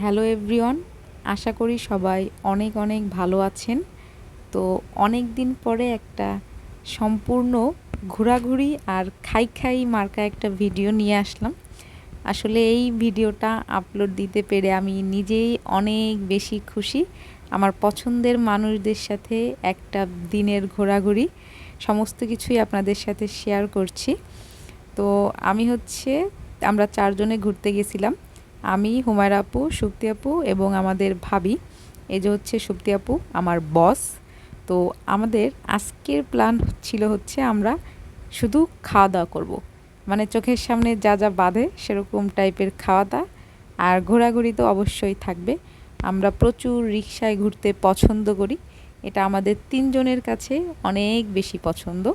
Hello everyone, আশা করি সবাই অনেক অনেক ভালো আছেন। তো অনেক দিন পরে একটা সম্পূর্ণ ঘোরাঘুরি আর খাই খাই মার্কা একটা ভিডিও নিয়ে আসলাম। আসলে এই ভিডিওটা আপলোড দিতে পেরে আমি নিজেই অনেক বেশি খুশি। আমার পছন্দের মানুষদের সাথে একটা দিনের ঘোরাঘুরি, সমস্ত কিছুই আপনাদের সাথে শেয়ার করছি। তো আমি হচ্ছে, আমরা চারজনে ঘুরতে গেছিলাম। আমি, হুমায়রা আপু, সুপ্তি আপু এবং আমাদের ভাবি। এই যে হচ্ছে সুপ্তি আপু, আমার বস। তো আমাদের আজকের প্ল্যান ছিল হচ্ছে আমরা শুধু খাওয়া দাওয়া করব। মানে চোখের সামনে যা যা বাঁধে সেরকম টাইপের খাওয়া দাওয়া আর ঘোরাঘুরি তো অবশ্যই থাকবে। আমরা প্রচুর রিক্সায় ঘুরতে পছন্দ করি। এটা আমাদের তিনজনের কাছে অনেক বেশি পছন্দ।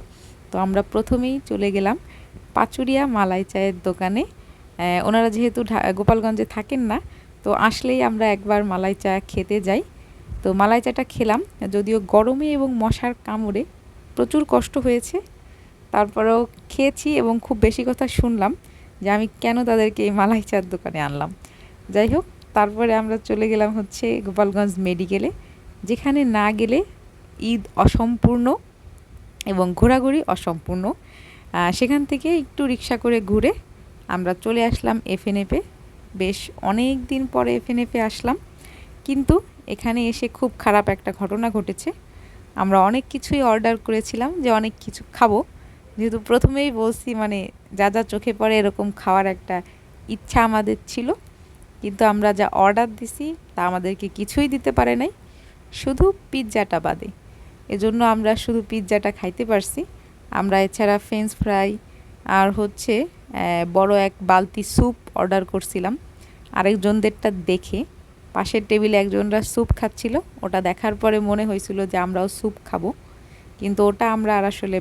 তো আমরা প্রথমেই চলে গেলাম পাচুরিয়া মালাই চায়ের দোকানে। ওনারা যেহেতু গোপালগঞ্জে থাকেন না, তো আসলেই আমরা একবার মালাই চা খেতে যাই। তো মালাই চাটা খেলাম, যদিও গরমে এবং মশার কামড়ে প্রচুর কষ্ট হয়েছে। তারপরেও খেয়েছি এবং খুব বেশি কথা শুনলাম যে আমি কেন তাদেরকে এই মালাই চার দোকানে আনলাম। যাই হোক, তারপরে আমরা চলে গেলাম হচ্ছে গোপালগঞ্জ মেডিকেলে, যেখানে না গেলে ঈদ অসম্পূর্ণ এবং ঘোরাঘুরি অসম্পূর্ণ। সেখান থেকে একটু রিক্সা করে ঘুরে আমরা চলে আসলাম এফএনএফে বেশ অনেক দিন পরে এফএনএফে আসলাম। কিন্তু এখানে এসে খুব খারাপ একটা ঘটনা ঘটেছে। আমরা অনেক কিছুই অর্ডার করেছিলাম যে অনেক কিছু খাব। যেহেতু প্রথমেই বলছি মানে যা যা চোখে পড়ে এরকম খাওয়ার একটা ইচ্ছা আমাদের ছিল। কিন্তু আমরা যা অর্ডার দিছি, তা আমাদেরকে কিছুই দিতে পারে নাই। শুধু পিৎজাটা বাদে। এজন্য আমরা শুধু পিৎজাটা খাইতে পারছি। আমরা এছাড়া ফ্রেঞ্চ ফ্রাই আর হচ্ছে বড় এক বালতি স্যুপ অর্ডার করছিলাম। আরেকজনদেরটা দেখে, পাশের টেবিলে একজনরা স্যুপ খাচ্ছিল। ওটা দেখার পরে মনে হয়েছিল যে আমরাও স্যুপ খাব। কিন্তু ওটা আমরা আর আসলে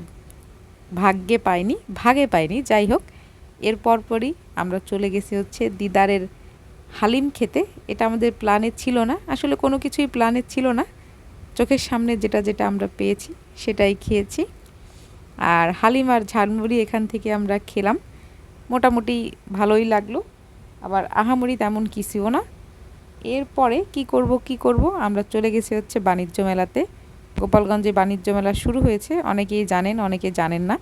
ভাগ্যে পাইনি, ভাগে পাইনি। যাই হোক, এর পরপরই আমরা চলে গেছি হচ্ছে দিদারের হালিম খেতে। এটা আমাদের প্ল্যানে ছিল না। আসলে কোনো কিছুই প্ল্যানে ছিল না। চোখের সামনে যেটা যেটা আমরা পেয়েছি, সেটাই খেয়েছি। আর হালিম আর ঝালমুড়ি এখান থেকে আমরা খেলাম। মোটামুটি ভালোই লাগল। আবার আহামরি তেমন কিছুও না। এরপরে কি করব কি করব? আমরা চলে গেছি হচ্ছে বাণিজ্য মেলাতে। গোপালগঞ্জে বাণিজ্য মেলা শুরু হয়েছে। অনেকেই জানেন, অনেকে জানেন না।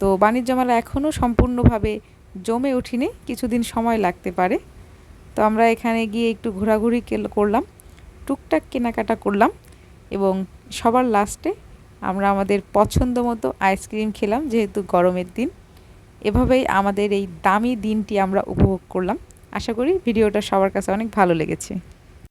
তো বাণিজ্য মেলা এখনও সম্পূর্ণভাবে জমে উঠিনি কিছুদিন সময় লাগতে পারে। তো আমরা এখানে গিয়ে একটু ঘোরাঘুরি করলাম। টুকটাক কেনাকাটা করলাম এবং সবার লাস্টে আমরা আমাদের পছন্দ মতো আইসক্রিম খেলাম, যেহেতু গরমের দিন। এভাবেই আমাদের এই দামি দিনটি আমরা উপভোগ করলাম। আশা করি ভিডিওটা সবার কাছে অনেক ভালো লেগেছে।